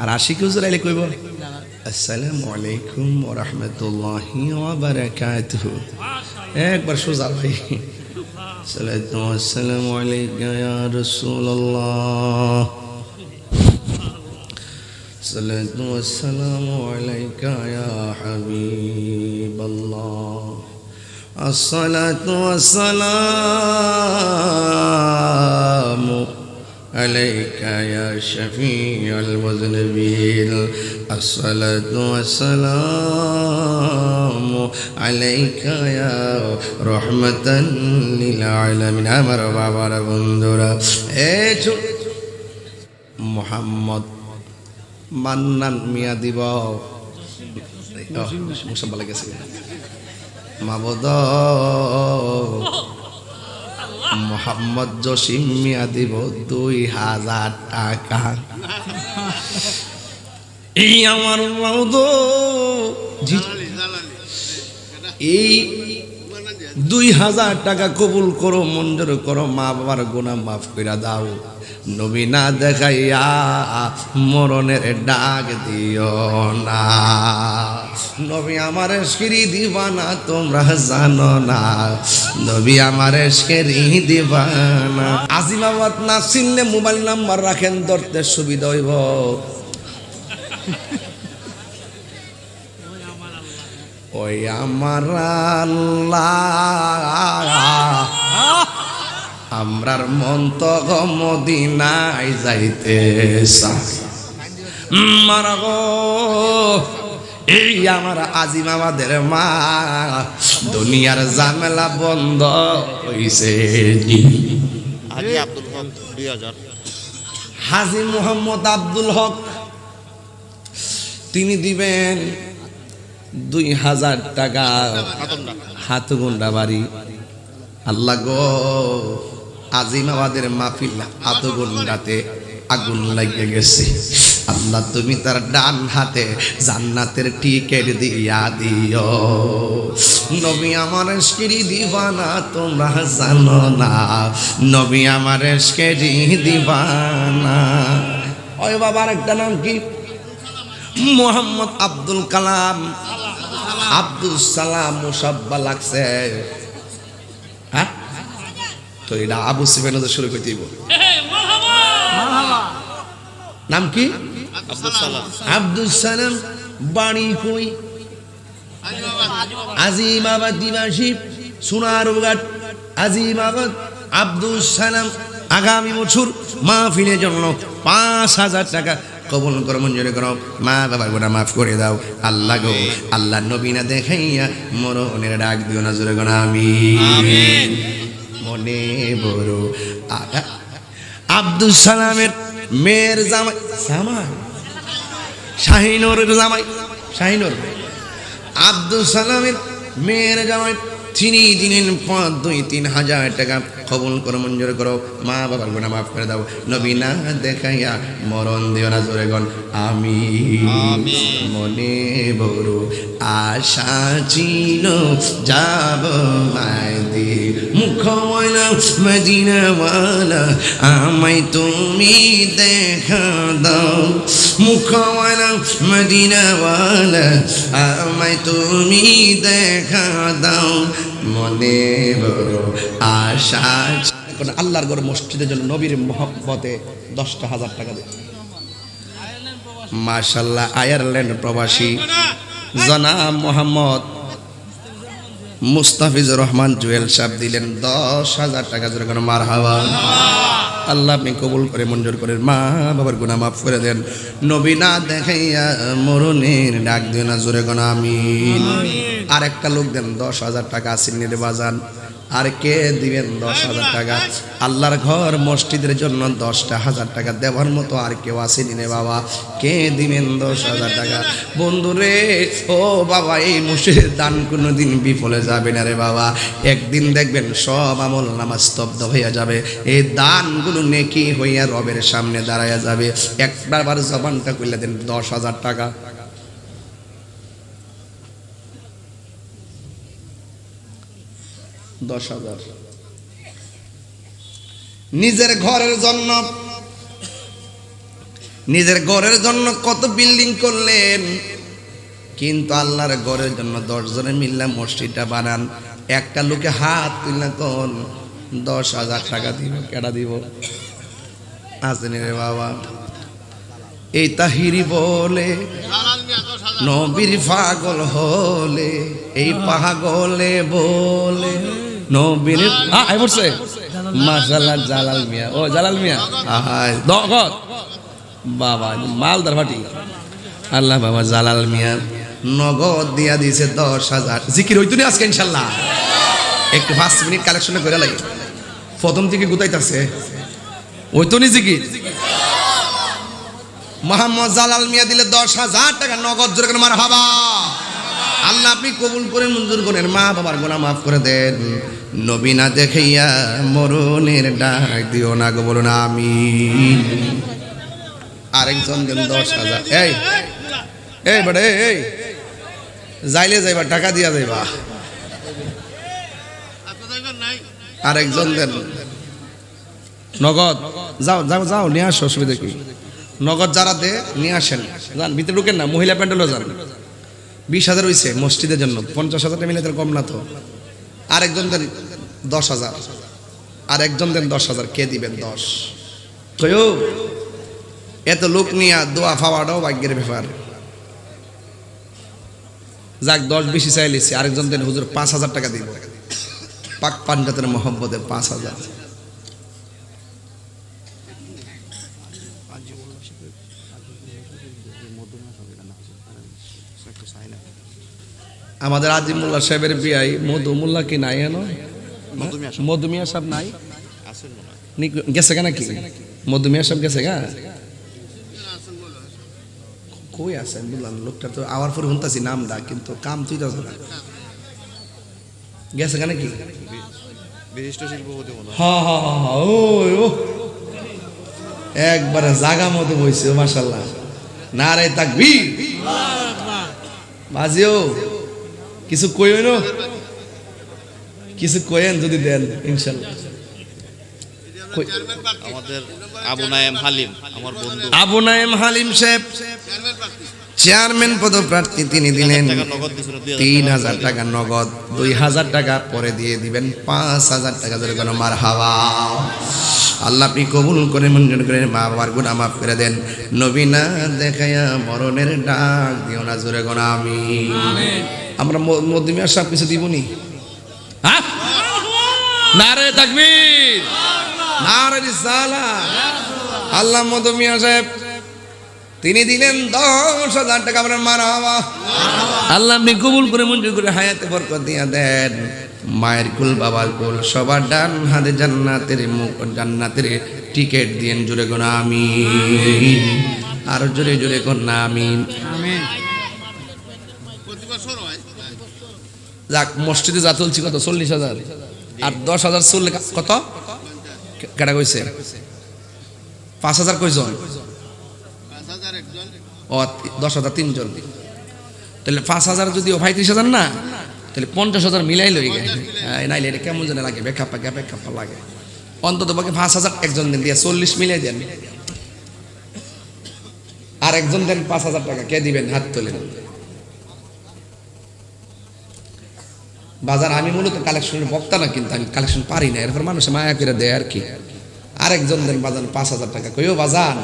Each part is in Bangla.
আর আশিক হুজুর আইলে কইব আসসালামু আলাইকুম ওয়া রাহমাতুল্লাহি ওয়া বারাকাতুহু একবার সোজা ভাই সালাতু আসসালামু আলাইকা ইয়া রাসূলুল্লাহ সালাতু আসসালামু আলাইকা ইয়া হাবিবাল্লাহ আসসালাতু আসসালামু عليك يا شفيع المذنبين الصلاة والسلام عليك يا رحمة للعالمين আমার বাবার বন্ধুরা এ মোহাম্মদ মান্নান মিয়া দিব মুসম্বা লাগেছে মাবদ মোহাম্মদ জসিম মিয়া দিব দুই হাজার টাকা। এই আমার মৌদ। এই দুই হাজার টাকা কবুল করো, মঞ্জুর করো মা বাবার গোনা মাফ করে দাও। নবী না দেখাইয়া মরণের ডাক দিও না। নবী আমার সিঁড়ি দিবানা, তোমরা জানো না। নবী আমার সিঁড়ি দিবানা। আজিমাবাদ না চিনলে মোবাইল নাম্বার রাখেন, ধরতে সুবিধা হইব। ওই আমার আল্লাহ। আমরার মন তো মদিনায় যাইতে মারা গো এই আমার আজিমাবাদের মা। দুনিয়ার জামেলা বন্ধ হইছে হাজি মোহাম্মদ আব্দুল হক তিনি দিবেন দুই হাজার টাকা হাতগুন্ডা বাড়ি। আল্লাহ গো আজিমাবাদের মাহফিল হাতগুন্ডাতে আগুন লাগিয়ে গেছে। আল্লাহ তুমি তার ডান হাতে জান্নাতের টিকেট দিয়া দিও। নবী আমার সিঁড়ি দিবা না তোমরা জানো না। নবী আমার সিঁড়ি দিবা না ওই বাবার একটা নাম কি? মোহাম্মদ আব্দুল কালাম। আব্দুল সালাম মুসাব্বা লাগছে। হ্যাঁ? তো এটা আবু সিফেন শুরু করতে দিব। নাম কি? আব্দুল সালাম। বাড়ি কই? আজিমাবাদ দিবাসী সোনারঘাট। আজিমাবাদ আব্দুল সালাম আগামী বছর মাহফিলের জন্য পাঁচ হাজার টাকা কবল করো মঞ্জুরি করো। মা বাবার গোনা মাফ করে দাও। আল্লাহ গো আল্লাহ নবীনা দেখাইয়া মরণের ডাক দিও না জোরে গোনা আমি মনে বড় আব্দুল সালামের মেয়ের জামাই জামাই শাহিনুরের জামাই শাহিনুর। আব্দুল সালামের মেয়ের জামাই তিনি দিনের পর দুই তিন হাজার টাকা। কবুল করো মঞ্জুর করো। মা বাবার গুণা মাফ করে দাও। নবী না দেখাইয়া মরণ দিও না জোরে গন আমি মনে বড় আশা চিন যাব মাইদি মুখওয়ালা মদিনাওয়ালা আমায় তুমি দেখা দাও। মুখওয়ালা মদিনাওয়ালা আমায় তুমি দেখা দাও। মনে বড় আশা এখন আল্লাহর গড় মসজিদের জন্য নবীর মহব্বতে দশটা হাজার টাকা দেয় মাশাল্লাহ আয়ারল্যান্ড প্রবাসী জনাব মোহাম্মদ মুস্তাফিজুর রহমান জুয়েল সাহেব দিলেন দশ হাজার টাকা। জোরে কোনো মার হাওয়া আল্লাহ আপনি কবুল করে মঞ্জুর করেন। মা বাবার গুণা মাফ করে দেন। নবী না দেখাইয়া মরণের ডাক দিও না জোরে গোনা আমিন। আর একটা লোক দেন দশ হাজার টাকা আসেন বাজান। আর কে দিবেন দশ হাজার টাকা? আল্লাহর ঘর মসজিদের জন্য দশটা হাজার টাকা দেওয়ার মতো আর কেউ আসেনি রে বাবা। কে দিবেন দশ হাজার টাকা? বন্ধু রে ও বাবা, এই মসজিদের দান কোনো দিন বিফলে যাবে না রে বাবা। একদিন দেখবেন সব আমল নামাজ স্তব্ধ হইয়া যাবে। এই দানগুলো নেকি হইয়া রবের সামনে দাঁড়াইয়া যাবে। একবার বার জবানটা করলে দেন, দশ হাজার টাকা। দশ হাজার। নিজের ঘরের জন্য, নিজের ঘরের জন্য কত বিল্ডিং করলেন, কিন্তু আল্লাহর ঘরের জন্য দশ জনে মিললাম মসজিদটা বানান। একটা লোকে হাত তুললে কোন দশ হাজার টাকা দিব কেটা দিব? আসেন রে বাবা? এই তাহিরি বলে, নবীর পাগল হলে, এই পাগলে বলে। নবীর আই পড়ছে মাশাআল্লাহ জালাল মিয়া ও জালাল মিয়া আহাই দগত বাবা মালদার ফাটি আল্লাহ বাবা জালাল মিয়া নগদ দিয়া দিয়েছে দশ হাজার। জিকির হইতো না আজকে ইনশাল্লাহ। একটু পাঁচ মিনিট কালেকশন করে লাগে প্রথম থেকে গুতাইতেছে। ওই তো নি জিকির। মোহাম্মদ জালাল মিয়া দিলে দশ হাজার টাকা নগদ জোরে করে মার হাবা আল্লাহ আপনি কবুল করে মঞ্জুর করেন। মা বাবার গোনা মাফ করে দেন। নবীনা দেখাইয়া মরণের ডাক দিও না গো বলুন আমি আরেকজন দেন দশ হাজার। এই এই বেটা এই, যাইলে যাইবা টাকা দিয়া যাইবা। আরেকজন দেন। নগদ। যাও যাও যাও নিয়ে আসো অসুবিধা কি? নগদ যারা দে নিয়ে আসেন। যান ভিতরে ঢুকেন না মহিলা প্যান্ডেলও যান। বিশ হাজার হয়েছে মসজিদের জন্য। পঞ্চাশ হাজারটা মিলে তার কম না তো। আরেকজন দেন দশ হাজার। আর একজন দেন দশ হাজার। কে দিবেন? দশ। কয়ো এত লোক নিয়ে দোয়া ফাওয়াটাও ভাগ্যের ব্যাপার। যাক, দশ বেশি চাইলেছি আরেকজন দেন হুজুর পাঁচ হাজার টাকা দিব। পাক পাঞ্জাতের মোহাম্মদের পাঁচ হাজার। আমাদের আজিমুল্লাহ সাহেবের বিয়াই। মধু মোল্লা কি নাই এনো? মধুমিয়া সাহেব। নাই? গেছে গা নাকি? মধুমিয়া সাহেব গেছে গা? কই আছেন বললাম লোকটা তো আওয়ার পরে শুনতাছি নামটা কিন্তু কাম তুই তো না গেছে ও ও। একবারে জাগা মতো বইছে মাশাল্লাহ। না রে তাকবীর বাজিও। কিছু কইও না কিছু কয়েন যদি দেন ইনশাল্লাহ আমাদের আবু নায়েম হালিম আমার বন্ধু। আবু নাইম হালিম সাহেব চেয়ারম্যান পদপ্রার্থী তিনি দিলেন নগদ দুই হাজার তিন টাকা হাজার টাকা নগদ দুই হাজার টাকা পরে দিয়ে দিবেন পাঁচ হাজার টাকা ধরে কোনো মার হাওয়া আল্লাহ আপনি কবুল করে মঞ্জুর করে মা বাবার গুণা মাফ করে দেন। নবীনা দেখাইয়া মরণের ডাক দিও না জোরে গোনা আমি আমরা ম- মধ্যমিয়া সব কিছু দিবনি। হ্যাঁ? নারে তাকবীর। নারে রিসালা। আল্লাহ মধ্যমিয়া সাহেব তিনি দিলেন দশ হাজার টাকা আপনার মারা হওয়া আল্লাহ আপনি কবুল করে মঞ্জুর করে হায়াতে বরকত দিয়া দেন। মায়ের কুল বাবার কুল সবার ডান হাতে জান্নাতের মুখ জান্নাতের টিকিট দিয়েন জুড়ে কোন আমি আর জোরে জোরে কোন না আমি যাক মসজিদে যা তুলছি কত? চল্লিশ হাজার। আর দশ হাজার চললে কত? কেটা কইছে? পাঁচ হাজার কয়জন? ও, দশ হাজার তিনজন। তাহলে পাঁচ হাজার যদি ও পঁয়ত্রিশ হাজার না, তাহলে পঞ্চাশ হাজার মিলাই লই গে। নাইলে এটা কেমন যেন লাগে? বেখাপ্পা গে বেখাপ্পা লাগে। অন্তত পক্ষে পাঁচ হাজার একজন দেন দিয়ে, চল্লিশ মিলাই দেন। আর একজন দেন পাঁচ হাজার টাকা। কে দিবেন? হাত তোলেন। বাজার আমি মূলত কালেকশনের বক্তা না কিন্তু আমি কালেকশন পারি না। এরপর মানুষ মায়া করে দেয় আর কি। আরেকজন দেন বাজার পাঁচ হাজার টাকা। কইও, বাজান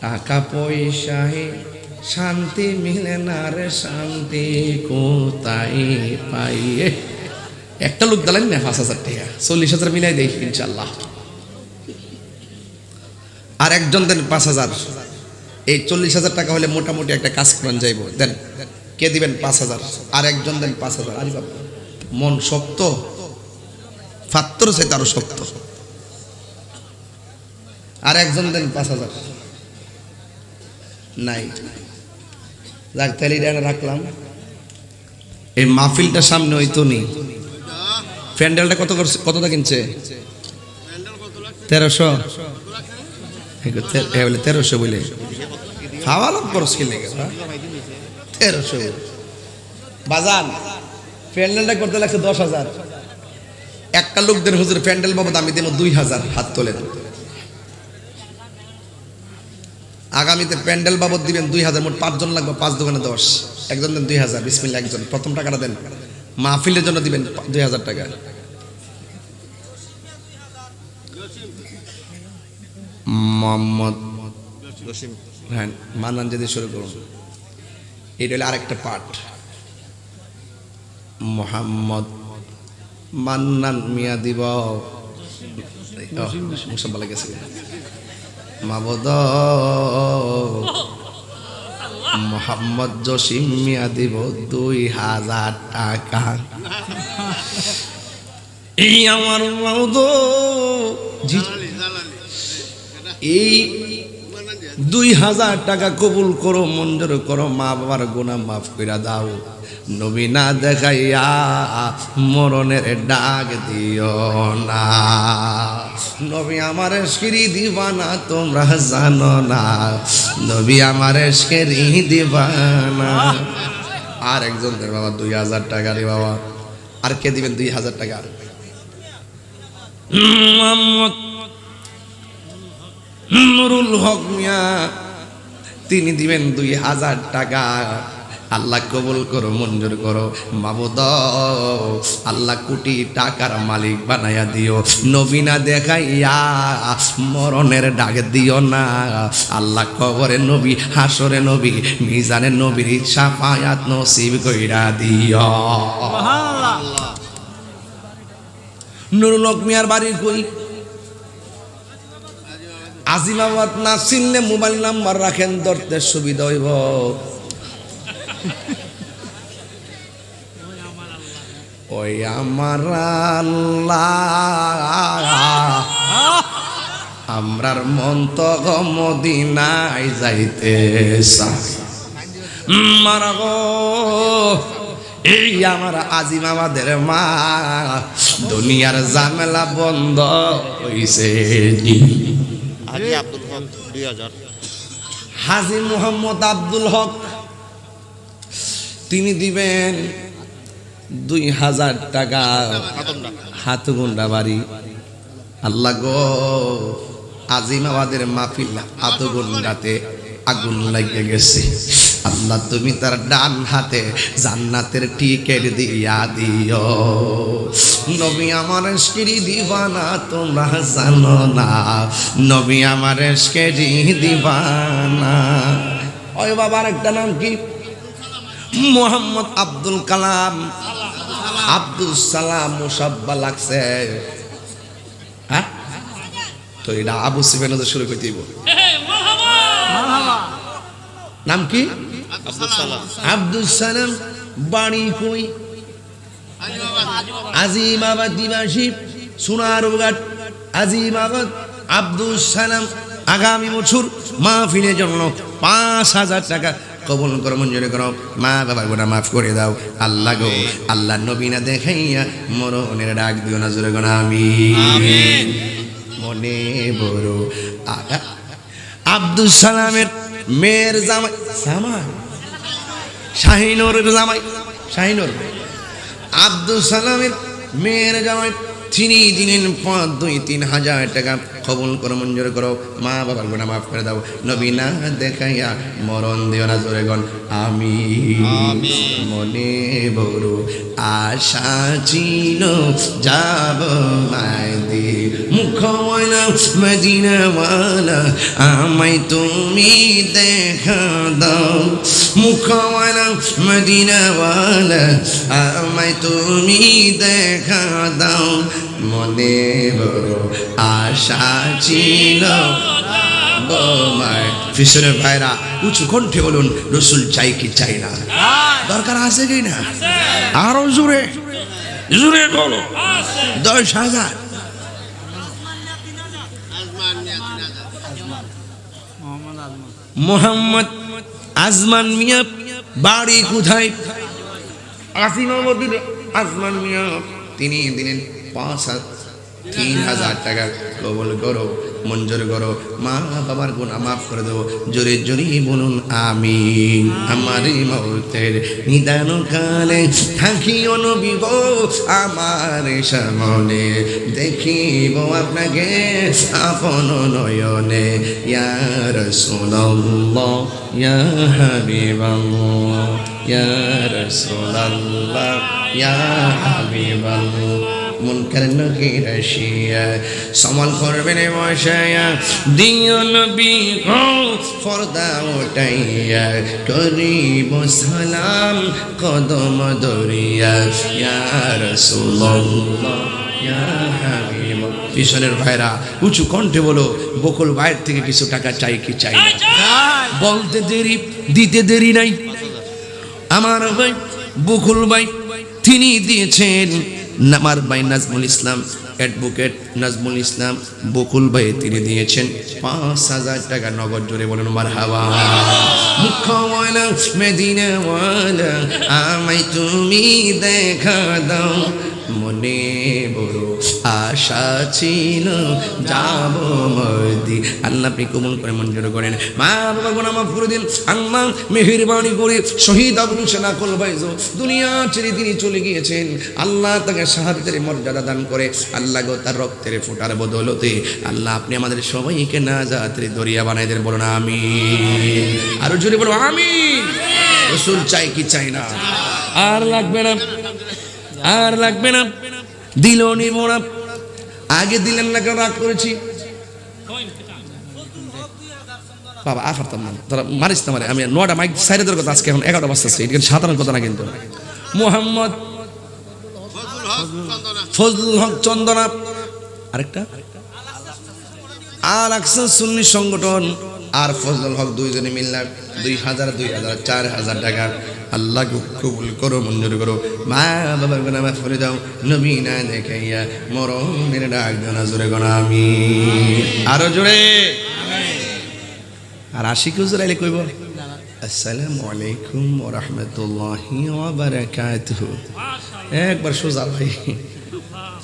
টাকা পয়সায় শান্তি মিলে না রে, শান্তি কোথায় পাই? একটা লোক দিলেন না পাঁচ হাজার টাকা। চল্লিশ হাজার মিলাই দেই ইনশাল্লাহ আর একজন দেন পাঁচ হাজার। এই চল্লিশ হাজার টাকা হলে মোটামুটি একটা কাজ করেন যাইব। দেন কে দিবেন? পাঁচ হাজার। আর একজন দেন পাঁচ হাজার। আরে বাবা মন শক্ত। ফাত্তর সে তারও শক্ত। আর একজন দেন পাঁচ হাজার। নাই। যাক, তাহলে এটা রাখলাম। এই মাহফিলটা সামনে হইতো নি। প্যান্ডেলটা কত কতটা কিনছে? তেরোশো। তেরোশো বলে। খাওয়া লাভ খরচ কিনে বাজান প্যান্ডেলটা করতে লাগছে দশ হাজার। একটা লোকদের হুজুর প্যান্ডেল বাবদ আমি দেবো দুই হাজার হাত তোলেন। আগামীতে প্যান্ডেল বাবদ দিবেন দুই হাজার মোট পাঁচজন লাগবে পাঁচ দোকানে দশ। একজন দেন দুই হাজার বিসমিল্লা একজন। প্রথম টাকাটা দেন। মাহফিলের জন্য দিবেন দুই হাজার টাকা। মোহাম্মদ হ্যাঁ মান্নান যদি শুরু করুন। এটা হলো আরেকটা পাঠ। মোহাম্মদ মান্নান মিয়া দিব। মুসব বলা গেছে। মাবদ। মোহাম্মদ জসিম মিয়া দিব দুই হাজার টাকা। এই আমার মাউদ এই দুই হাজার টাকা কবুল করো, মঞ্জুর করো মা বাবার গুণা মাফ কইরা দাও। নবী না দেখাইয়া মরণের ডাক দিও না। নবী আমার সিঁড়ি দিবানা, তোমরা জানো না। নবী আমার সিঁড়ি দিবানা। আর একজন বাবা, দুই হাজার টাকা রে বাবা। আর কে দিবেন দুই হাজার টাকা? নুরুল হক মিয়া তিনি দিবেন দুই হাজার টাকা। আল্লাহ কবুল করো মঞ্জুর করো। মাবুদ আল্লাহ কোটি টাকার মালিক বানাইয়া দিও। নবীনা দেখাইয়া মরণের ডাক দিও না। আল্লাহ কবরে নবী হাসরে নবী মিজানে নবীর ইচ্ছা পায়াত নসিব কইরা দিও। নুরুল হক মিয়ার বাড়ি কই? আজিমাবাদ না চিনলে মোবাইল নাম্বার রাখেন ধরতে সুবিধা হইব। ওই আমার আমরার মন তো মদিনায় যাইতে মারা এই আমার আজিম আমাদের মা, দুনিয়ার ঝামেলা বন্ধ হইছে হাজি আব্দুল হক দুই হাজার। হাজি মোহাম্মদ আব্দুল হক তিনি দিবেন দুই হাজার টাকা হাতগুন্ডা বাড়ি। আল্লাহ গো আজিমাবাদের মাহফিল হাতগুন্ডাতে আগুন লাগিয়ে গেছে। আল্লাহ, তুমি তার ডান হাতে জান্নাতের টিকেট দিয়া দিও। নবী আমার স্কিরি দিবানা, তোমরা জানো না। নবী আমার স্কিরি দিবানা। ওই বাবার একটা নাম কি? মোহাম্মদ আব্দুল কালাম। আব্দুল সালাম মুসাব্বা লাগছে। হ্যাঁ? তো এটা আবু সিবেন শুরু করে দিব। নাম কি? আব্দুল সালাম। বাড়ি কই? আজিমাবাদ দিবাসী সোনারঘাট আজিমাবাদ আব্দুল সালাম আগামী বছর মাহফিলের জন্য পাঁচ হাজার টাকা কবল করো মঞ্জুরি করো। মা বাবা গোনা মাফ করে দাও। আল্লাহ গো আল্লাহ নবীনা দেখাইয়া মরণের ডাক দিও না জোরে গোনা আমি মনে বড় আব্দুল সালামের মেয়ের জামাই জামাই। শাহিনুর আব্দুল সালামের মেয়ের জামাই। তিনি দিনের পাঁচ দুই তিন হাজার টাকা। কবুল করো মঞ্জুর করো। মা বাবার গোনা মাফ করে দাও। নবী না দেখাইয়া মরণ দিও না জোরে গন আমি মনে বড় আশা ছিল যাব মাইদি মুখওয়ালা মদিনাওয়ালা আমায় তুমি দেখা দাও। মুখওয়ালা মদিনাওয়ালা আমায় তুমি দেখা দাও। মনে বড় আশা ছিল ফিসনের ভাইরা উঁচু কণ্ঠে বলুন রসুল চাই কি চাই না? দরকার আছে কি না? আরও জোরে। জোরে বলো। দশ হাজার। মোহাম্মদ আজমান মিয়া বাড়ি কোথায়? আসিমাবদিন আজমান মিয়া। তিনি দিলেন পাঁচ তিন হাজার টাকা কবল করো, মঞ্জুর করো। মা বাবার গুণা মাফ করে দেবো। জোরে জোরে বলুন আমি আমার মৌতের নিদান কালে থাকিও নবী গো, আমার সামনে দেখিব আপনাকে আপন নয়নে। ইয়া রাসূলুল্লাহ, ইয়া হাবিবাল্লাহ, ইয়া রাসূলুল্লাহ মুনকার নকির আসিয়া সমাল করবেন বসায়া নবী গো, ফরদা উঠাইয়া, করিব সালাম কদম দরিয়া ইয়া ইয়া হাবিব। পিছনের ভাইরা, উঁচু কণ্ঠে বলো, বকুল ভাইয়ের থেকে কিছু টাকা চাই কি চাই বলতে দেরি, দিতে দেরি নাই। আমার ভাই, বকুল ভাই, তিনি দিয়েছেন আমার বাই নাজমুল ইসলাম, অ্যাডভোকেট নাজমুল ইসলাম বকুল ভাই তিনি দিয়েছেন পাঁচ হাজার টাকা নগদ জোরে বলেন মার হাওয়া মুখওয়ালা মেদিনাওয়ালা, আমায় তুমি দেখা দাও। মনে বড় আশা ছিল, যাব মদি আল্লাহ আপনি কবুল করে মঞ্জুর করেন। মা বাবা গুণা মাফ করে দিন আল্লাহ মেহেরবানি করে শহীদ আবুল সেনা কল ভাইজো দুনিয়া ছেড়ে তিনি চলে গিয়েছেন। আল্লাহ তাকে সাহায্যের মর্যাদা দান করে। আল্লাহ গো তার রক্তের ফোটার বদলতে আল্লাহ আপনি আমাদের সবাইকে না যাত্রী দরিয়া বানাই দেন। বলুন আমি আরও জোরে বলো আমি রসুল চাই কি চাই না? আর লাগবে না। আর লাগবে না। দিল নিব আগে দিলেন না কেন? রাগ করেছি। বাবা, আর পারতাম না। তোরা মারিস না মারে। আমি নটা মাইক সাইডে তোর কথা আজকে এখন এগারোটা বাজতেছে। এটা সাধারণ কথা না কিন্তু। মোহাম্মদ ফজলুল হক চন্দনা। আরেকটা? আর আকসা সুন্নি সংগঠন। আর ফজলুল হক দুইজনে মিললাম দুই হাজার দুই হাজার, চার হাজার টাকা। আল্লাহ কবুল করো, মঞ্জুর করো। মা বাবার গোনা মাফ করে দাও। নবী না দেখাইয়া মরমের ডাক জানা জোরে গোনা আমি আরও জোরে। আর আশিক হুজুর কইব, আসসালামু আলাইকুম ওয়া রাহমাতুল্লাহি ওয়া বারাকাতুহু একবার সোজা ভাই।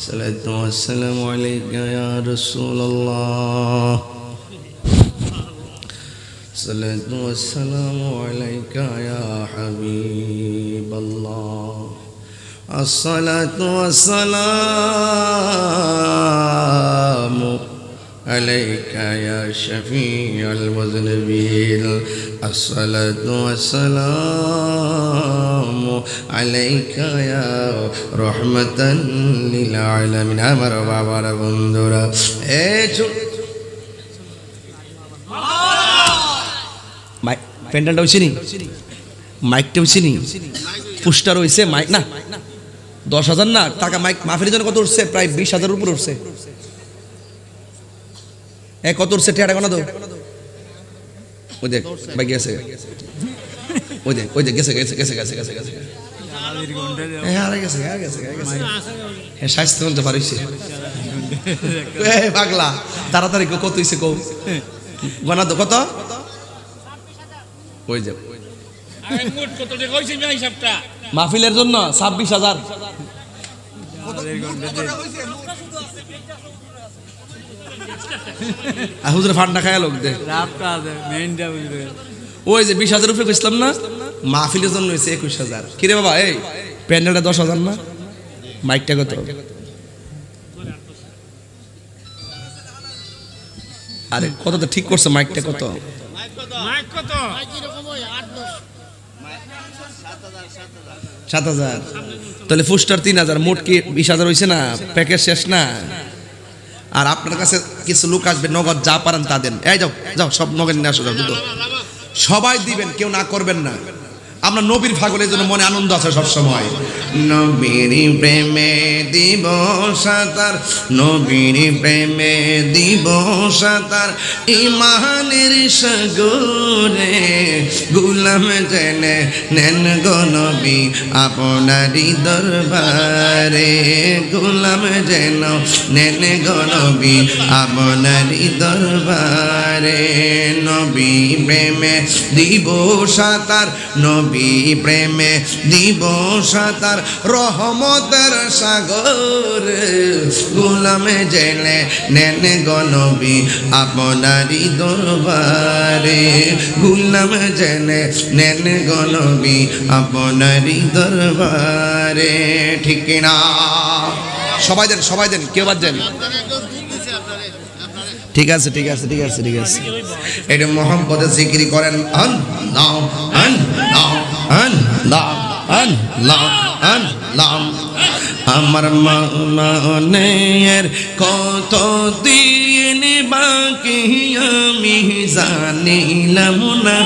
সালাতু ওয়াসসালামু আলাইকা ইয়া রাসূলুল্লাহ। الصلاة والسلام عليك يا حبيب الله. الصلاة والسلام عليك يا شفيع المذنبين الصلاة والسلام عليك يا رحمة للعالمين. أمر بابا بندرا إيه মাইক প্যান্ডেলটা হয়েছে নি? মাইকটা হয়েছে নি? পোস্টার হয়েছে মাইক না? দশ হাজার না? টাকা মাইক মাফের জন্য কত উঠছে? প্রায় বিশ হাজার উপর উঠছে। কত উঠছে? টেয়াটা তো ওই দেখ, ভাই গেছে। ওই দেখ ওই দেখ, গেছে গেছে গেছে গেছে গেছে গেছে। পাগলা, তাড়াতাড়ি কত তো কত? ওই যে মোট কত টাকা হয়েছে না হিসাবটা? মাহফিলের জন্য ছাব্বিশ হাজার। হুজুর ফান্ডা খায় লোক দে। ওই যে বিশ হাজার উপরে বেচলাম না মাহফিলের জন্য হয়েছে একুশ হাজার। কিরে বাবা এই প্যান্ডেলটা দশ হাজার না? মাইকটা কত? আরে কত তো ঠিক করছে মাইকটা কত? মাইক কত? সাত হাজার। তাহলে ফুস্টার তিন হাজার, মোট কি বিশ হাজার হয়েছে না? প্যাকেজ শেষ না? আর আপনার কাছে কিছু লোক আসবে, নগদ যা পারেন তা দেন। এই যাও যাও, সব নগদ নিয়ে আসো, যাও সবাই দিবেন, কেউ না করবেন না। আমরা নবীর ফাগলের জন্য মনে আনন্দ আছে সবসময়। নবীর প্রেমে দিব সাঁতার নবীর প্রেমে দিব সাঁতার ইমানের সাগরে গুলাম জেনে নেন গো নবী আপনারই দরবারে। গুলাম যেন নেন গো নবী আপনারই দরবারে। নবী প্রেমে দিব সাঁতার নবী নবী প্রেমে দিব সাতার, রহমতের সাগর। গুলামে জেলে নেন গনবী আপনারি দরবারে। গুলাম জেলে নেন গনবী আপনারি দরবারে। ঠিক না সবাই দেন সবাই দেন, কেউ বাদ দেন। ঠিক আছে ঠিক আছে ঠিক আছে ঠিক আছে। এটা মোহাম্মদের জিকিরি করেন। আল্লাহ আল্লাহ আল্লাহ আল্লাহ আল্লাহ আমার মানের কত দিন বাকি আমি জানিলাম না।